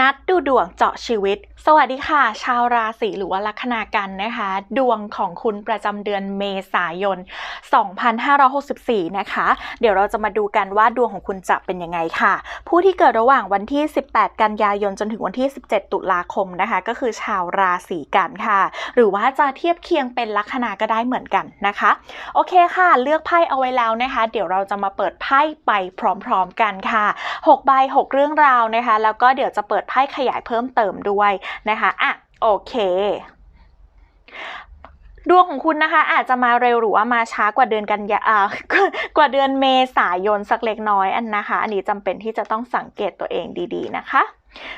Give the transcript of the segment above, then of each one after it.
นัดดูดวงเจาะชีวิต สวัสดีค่ะ ชาวราศีหรือว่าลัคนากันนะคะ ดวงของคุณประจำเดือนเมษายน 2564 นะคะ เดี๋ยวเราจะมาดูกันว่าดวงของคุณจะเป็นยังไงค่ะ ผู้ที่เกิดระหว่างวันที่ 18 กันยายนจนถึงวันที่ 17 ตุลาคมนะคะ ก็คือชาวราศีกันค่ะ หรือว่าจะเทียบเคียงเป็นลัคนาก็ได้เหมือนกันนะคะ โอเคค่ะ เลือกไพ่เอาไว้แล้วนะคะ เดี๋ยวเราจะมาเปิดไพ่ไปพร้อม ๆ กันค่ะ 6 ใบ 6 เรื่องราวนะคะ แล้วก็เดี๋ยวจะเปิดิดไพ่ขยายเพิ่มเติมด้วยนะคะอะโอเคดวงของคุณนะคะอาจจะมาเร็วหรือว่ามาช้ากว่าเดือนกันยาอ่ากว่าเดือนเมษายนสักเล็กน้อยอันนะคะ อันนี้จำเป็นที่จะต้องสังเกตตัวเองดีๆนะคะ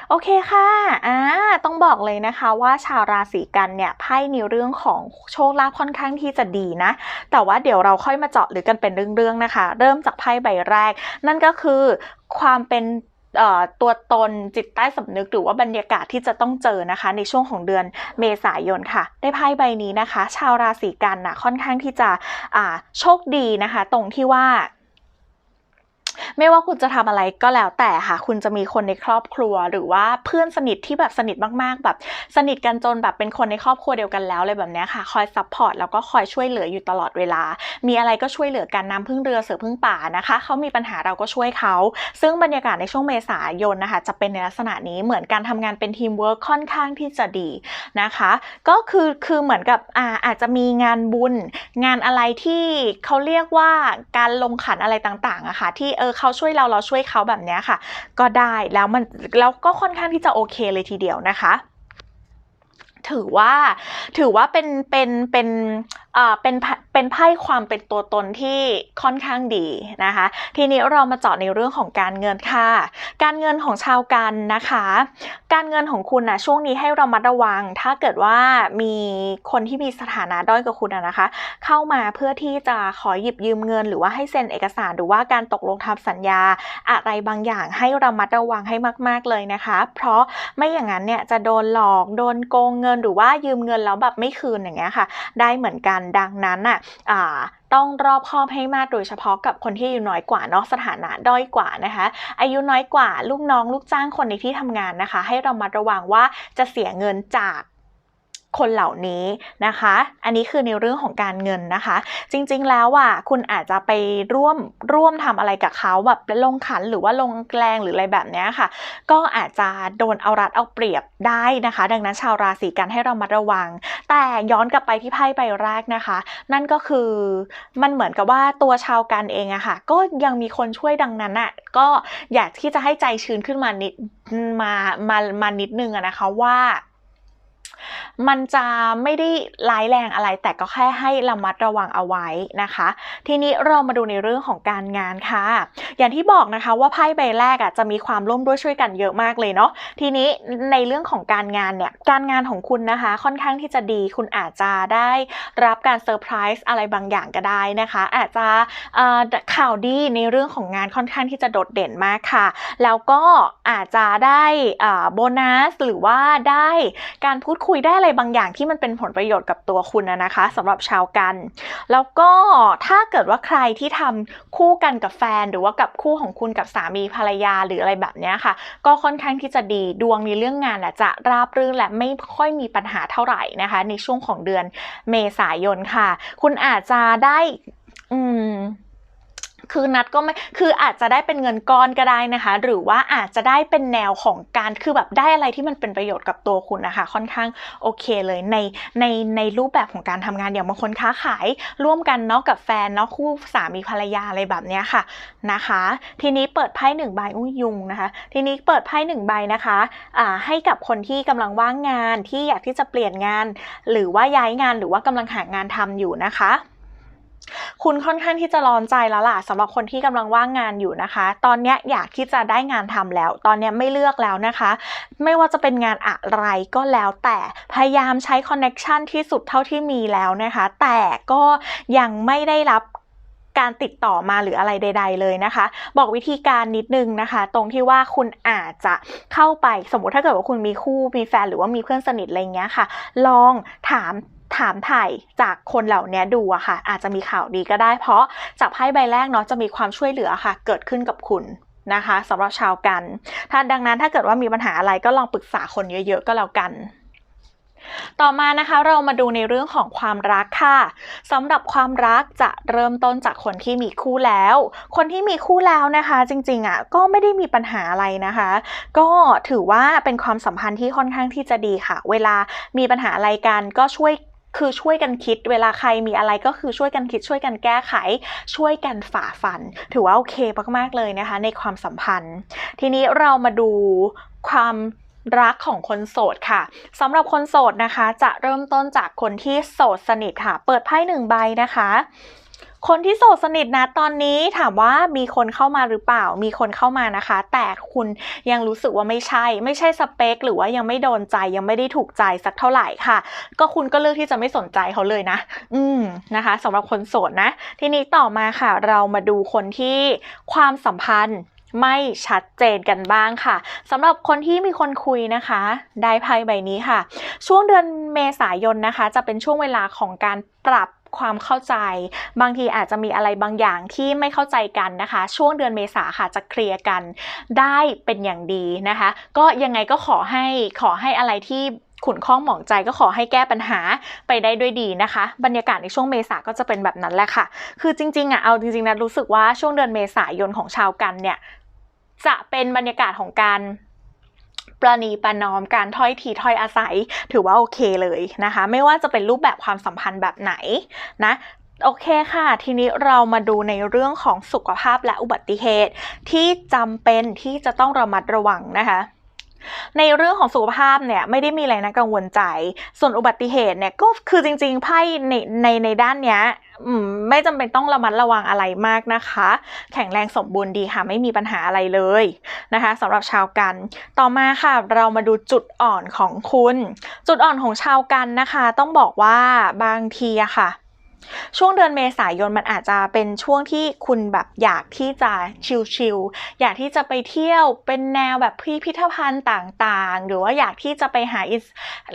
โอเคค่ะอ่าต้องบอกเลยนะคะว่าชาวราศีกันเนี่ยไพ่ในเรื่องของโชคลาภค่อนข้างที่จะดีนะ แต่ว่าเดี๋ยวเราค่อยมาเจาะหรือกันเป็นเรื่องๆนะคะ เริ่มจากไพ่ใบแรก นั่นก็คือความเป็น ตัวตนจิตใต้สำนึกหรือว่าบรรยากาศที่จะต้องเจอนะคะ ในช่วงของเดือนเมษายนค่ะ ได้ไพ่ใบนี้นะคะ ชาวราศีกันนะค่อนข้างที่จะโชคดีนะคะ ตรงที่ว่า ไม่ว่าคุณจะทำอะไรก็แล้วแต่ค่ะ คุณจะมีคนในครอบครัว หรือว่าเพื่อนสนิทที่แบบสนิทมากๆ แบบสนิทกันจนแบบเป็นคนในครอบครัวเดียวกันแล้วเลยแบบนี้ค่ะ คอยซัพพอร์ตแล้วก็คอยช่วยเหลืออยู่ตลอดเวลา มีอะไรก็ช่วยเหลือกันน้ำพึ่งเรือเสือพึ่งป่านะคะ เขามีปัญหาเราก็ช่วยเขา ซึ่งบรรยากาศในช่วงเมษายนนะคะ จะเป็นในลักษณะนี้เหมือนการทำงานเป็นทีมเวิร์คค่อนข้างที่จะดีนะคะ ก็คือคือเหมือนกับอาอาจจะมีงานบุญ งานอะไรที่เขาเรียกว่าการลงขันอะไรต่างๆอะค่ะที่เออเขาาช่วยเราเราช่วยเขาแบบนี้ค่ะ ก็ได้แล้วมันแล้วก็ค่อนข้างที่จะโอเคเลยทีเดียวนะคะถือว่าถือว่าเป็นเป็นเป็นเอ่อเป็น เป็นไพ่ความเป็นตัวตนที่ค่อนข้างดีนะคะ ทีนี้เรามาเจาะในเรื่องของการเงินค่ะ การเงินของชาวกันนะคะ การเงินของคุณนะช่วงนี้ให้เรามัดระวัง ถ้าเกิดว่ามีคนที่มีสถานะด้อยกว่าคุณนะนะคะ เข้ามาเพื่อที่จะขอหยิบยืมเงิน หรือว่าให้เซ็นเอกสารหรือว่าการตกลงทำสัญญาอะไรบางอย่างให้เระมัดระวังให้มาก ๆเลยนะคะ เพราะไม่อย่างนั้นเนี่ยจะโดนหลอกโดนโกงเงินหรือว่ายืมเงินแล้วแบบไม่คืนอย่างเงี้ยค่ะ ได้เหมือนกันดังนั้นอะอ่าต้องรอบคอบให้มากโดยเฉพาะกับคนที่อายุน้อยกว่าเนาะสถานะด้อยกว่านะคะ อายุน้อยกว่าลูกน้องลูกจ้างคนในที่ทำงานนะคะ ให้เรามาระวังว่าจะเสียเงินจาก คนเหล่านี้นะคะ อันนี้คือในเรื่องของการเงินนะคะ จริงๆแล้วอะคุณอาจจะไปร่วมร่วมทำอะไรกับเขาแบบลงขันหรือว่าลงแกลงหรืออะไรแบบเนี้ยค่ะ ก็อาจจะโดนเอารัดเอาเปรียบได้นะคะ ดังนั้นชาวราศีกันให้เรามาระวัง แต่ย้อนกลับไปที่ไพ่ใบแรกนะคะ นั่นก็คือมันเหมือนกับว่าตัวชาวกันเองอะค่ะ ก็ยังมีคนช่วยดังนั้นอะก็อยากที่จะให้ใจชื้นขึ้นมานิดมามามานิดนึงอะนะคะว่า มันจะไม่ได้ร้ายแรงอะไร แต่ก็แค่ให้ระมัดระวังเอาไว้นะคะ ทีนี้เรามาดูในเรื่องของการงานค่ะ อย่างที่บอกนะคะว่าไพ่ใบแรกอะจะมีความร่วมด้วยช่วยกันเยอะมากเลยเนาะทีนี้ในเรื่องของการงานเนี่ยการงานของคุณนะคะค่อนข้างที่จะดีคุณอาจจะได้รับการเซอร์ไพรส์อะไรบางอย่างก็ได้นะคะ อาจจะข่าวดีในเรื่องของงานค่อนข้างที่จะโดดเด่นมากค่ะ แล้วก็อาจจะได้โบนัสหรือว่าได้การพูดคุยได้อะไรบางอย่างที่มันเป็นผลประโยชน์กับตัวคุณนะนะคะสำหรับชาวกัน แล้วก็ถ้าเกิดว่าใครที่ทำคู่กันกับแฟน หรือว่ากับคู่ของคุณกับสามีภรรยาหรืออะไรแบบเนี้ยค่ะ ก็ค่อนข้างที่จะดีดวงในเรื่องงานน่ะจะราบรื่นและไม่ค่อยมีปัญหาเท่าไหร่นะคะ ในช่วงของเดือนเมษายนค่ะ คุณอาจจะได้ อืม คือนัดก็ไม่ คืออาจจะได้เป็นเงินก้อนก็ได้นะคะ หรือว่าอาจจะได้เป็นแนวของการ คือแบบได้อะไรที่มันเป็นประโยชน์กับตัวคุณนะคะ ค่อนข้างโอเคเลยในในในรูปแบบของการทำงานอย่างบางคนค้าขายร่วมกันเนาะกับแฟนเนาะคู่สามีภรรยาอะไรแบบเนี้ยค่ะนะคะ ทีนี้เปิดไพ่หนึ่งใบอุ้ยยุงนะคะ ทีนี้เปิดไพ่หนึ่งใบนะคะอ่าให้กับคนที่กำลังว่างงานที่อยากที่จะเปลี่ยนงาน หรือว่าย้ายงานหรือว่ากำลังหางานทำอยู่นะคะ คุณค่อนข้างที่จะร้อนใจแล้วล่ะสำหรับคนที่กำลังว่างงานอยู่นะคะ ตอนนี้อยากที่จะได้งานทำแล้ว ตอนนี้ไม่เลือกแล้วนะคะ ไม่ว่าจะเป็นงานอะไรก็แล้วแต่พยายามใช้คอนเน็ชันที่สุดเท่าที่มีแล้วนะคะ แต่ก็ยังไม่ได้รับการติดต่อมาหรืออะไรใด ๆ เลยนะคะ บอกวิธีการนิดนึงนะคะ ตรงที่ว่าคุณอาจจะเข้าไปสมมติถ้าเกิดว่าคุณมีคู่มีแฟนหรือว่ามีเพื่อนสนิทอะไรเงี้ยค่ะ ลองถาม ถามถ่ายจากคนเหล่านี้ดูอะค่ะ อาจจะมีข่าวดีก็ได้ เพราะจากไพ่ใบแรกเนาะจะมีความช่วยเหลือค่ะ เกิดขึ้นกับคุณนะคะสำหรับชาวกัน ถ้าดังนั้นถ้าเกิดว่ามีปัญหาอะไรก็ลองปรึกษาคนเยอะๆก็แล้วกันต่อมานะคะเรามาดูในเรื่องของความรักค่ะสำหรับความรักจะเริ่มต้นจากคนที่มีคู่แล้ว คนที่มีคู่แล้วนะคะ จริงๆอะก็ไม่ได้มีปัญหาอะไรนะคะ ก็ถือว่าเป็นความสัมพันธ์ที่ค่อนข้างที่จะดีค่ะ เวลามีปัญหาอะไรกันก็ช่วย คือช่วยกันคิดเวลาใครมีอะไรก็คือช่วยกันคิดช่วยกันแก้ไข ช่วยกันฝ่าฟัน ถือว่าโอเคมากๆเลยนะคะ ในความสัมพันธ์ ทีนี้เรามาดูความรักของคนโสดค่ะสำหรับคนโสดนะคะ จะเริ่มต้นจากคนที่โสดสนิทค่ะ เปิดไพ่หนึ่งใบนะคะ คนที่โสดสนิทนะตอนนี้ถามว่ามีคนเข้ามาหรือเปล่า มีคนเข้ามานะคะ แต่คุณยังรู้สึกว่าไม่ใช่ ไม่ใช่สเปค หรือว่ายังไม่โดนใจยังไม่ได้ถูกใจสักเท่าไหร่ค่ะ ก็คุณก็เลือกที่จะไม่สนใจเขาเลยนะ อืมนะคะสำหรับคนโสดนะ ทีนี้ต่อมาค่ะ เรามาดูคนที่ความสัมพันธ์ไม่ชัดเจนกันบ้างค่ะสำหรับคนที่มีคนคุยนะคะ ได้ไพ่ใบนี้ค่ะ ช่วงเดือนเมษายนนะคะ จะเป็นช่วงเวลาของการปรับ ความเข้าใจ บางทีอาจจะมีอะไรบางอย่างที่ไม่เข้าใจกันนะคะ ช่วงเดือนเมษาค่ะจะเคลียร์กันได้เป็นอย่างดีนะคะ ก็ยังไงก็ขอให้ขอให้อะไรที่ขุนข้องหมองใจก็ขอให้แก้ปัญหาไปได้ด้วยดีนะคะ บรรยากาศในช่วงเมษาก็จะเป็นแบบนั้นแหละค่ะ คือจริงๆอะเอาจริงๆนะรู้สึกว่าช่วงเดือนเมษายนของชาวกันเนี่ยจะเป็นบรรยากาศของการ ประนีประนอมการถ้อยทีถ้อยอาศัย ถือว่าโอเคเลยนะคะ ไม่ว่าจะเป็นรูปแบบความสัมพันธ์แบบไหนนะโอเคค่ะ ทีนี้เรามาดูในเรื่องของสุขภาพและอุบัติเหตุ ที่จำเป็นที่จะต้องระมัดระวังนะคะ ในเรื่องของสุขภาพเนี่ยไม่ได้มีอะไรนะกังวลใจ ส่วนอุบัติเหตุเนี่ยก็คือจริงๆไพ่ในในในด้านเนี้ยไม่จำเป็นต้องระมัดระวังอะไรมากนะคะ แข็งแรงสมบูรณ์ดีค่ะ ไม่มีปัญหาอะไรเลยนะคะสำหรับชาวกัน ต่อมาค่ะ เรามาดูจุดอ่อนของคุณ จุดอ่อนของชาวกันนะคะ ต้องบอกว่าบางทีอะค่ะ ช่วงเดือนเมษายนมันอาจจะเป็นช่วงที่คุณแบบอยากที่จะชิลๆอยากที่จะไปเที่ยวเป็นแนวแบบพิพิธภัณฑ์ต่างๆ หรือว่าอยากที่จะไปหา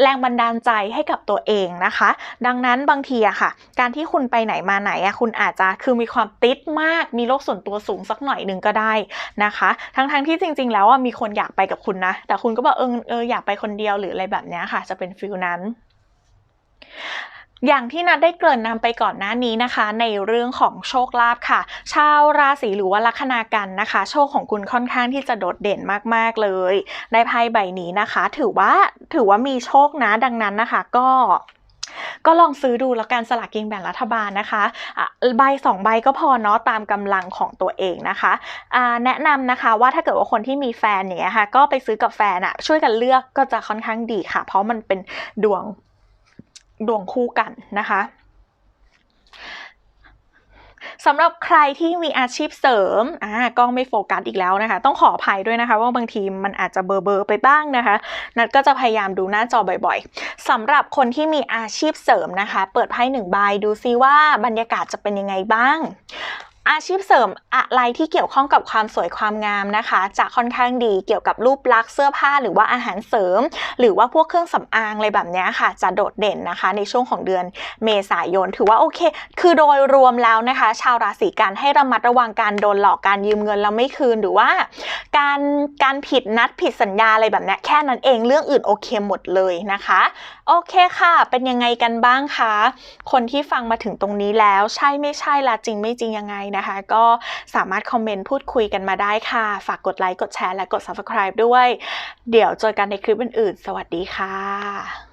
แรงบันดาลใจให้กับตัวเองนะคะ ดังนั้นบางทีอะค่ะ การที่คุณไปไหนมาไหนอะคุณอาจจะคือมีความติดมาก มีโลกส่วนตัวสูงสักหน่อยหนึ่งก็ได้นะคะ ทั้งๆที่จริง ๆ แล้วอะมีคนอยากไปกับคุณนะ แต่คุณก็บอกเออเอออยากไปคนเดียวหรืออะไรแบบนี้ค่ะ จะเป็นฟิลนั้น อย่างที่นัดได้เกริ่นนำไปก่อนหน้านี้นะคะ ในเรื่องของโชคลาภค่ะ ชาวราศีหรือว่าลัคนากันนะคะ โชคของคุณค่อนข้างที่จะโดดเด่นมากๆเลย ในไพ่ใบนี้นะคะ ถือว่าถือว่ามีโชคนะดังนั้นนะคะ ก็ก็ลองซื้อดูแล้วกันสลากกินแบ่งรัฐบาลนะคะใบสองใบก็พอเนาะตามกำลังของตัวเองนะคะแนะนำนะคะว่าถ้าเกิดว่าคนที่มีแฟนเนี้ยค่ะก็ไปซื้อกับแฟนอะช่วยกันเลือกก็จะค่อนข้างดีค่ะ เพราะมันเป็นดวง ดวงคู่กันนะคะสำหรับใครที่มีอาชีพเสริมอ่ากล้องไม่โฟกัสอีกแล้วนะคะ ต้องขออภัยด้วยนะคะ ว่าบางทีมันอาจจะเบลอๆไปบ้างนะคะ นัดก็จะพยายามดูหน้าจอบ่อยๆสำหรับคนที่มีอาชีพเสริมนะคะ เปิดไพ่หนึ่งใบดูซิว่าบรรยากาศจะเป็นยังไงบ้าง อาชีพเสริมอะไรที่เกี่ยวข้องกับความสวยความงามนะคะ จะค่อนข้างดีเกี่ยวกับรูปลักษณ์เสื้อผ้าหรือว่าอาหารเสริม หรือว่าพวกเครื่องสำอางอะไรแบบนี้ค่ะ จะโดดเด่นนะคะ ในช่วงของเดือนเมษายน ถือว่าโอเค คือโดยรวมแล้วนะคะ ชาวราศีกันให้ระมัดระวังการโดนหลอกการยืมเงินแล้วไม่คืนหรือว่า การการผิดนัดผิดสัญญาอะไรแบบนี้แค่นั้นเองเรื่องอื่นโอเคหมดเลยนะคะ โอเคค่ะ เป็นยังไงกันบ้างคะคนที่ฟังมาถึงตรงนี้แล้ว ใช่ไม่ใช่ละจริงไม่จริงยังไงนะคะ ก็สามารถคอมเมนต์พูดคุยกันมาได้ค่ะ ฝากกดไลค์ กดแชร์ และกด subscribe ด้วย เดี๋ยวเจอกันในคลิปอื่นๆ สวัสดีค่ะ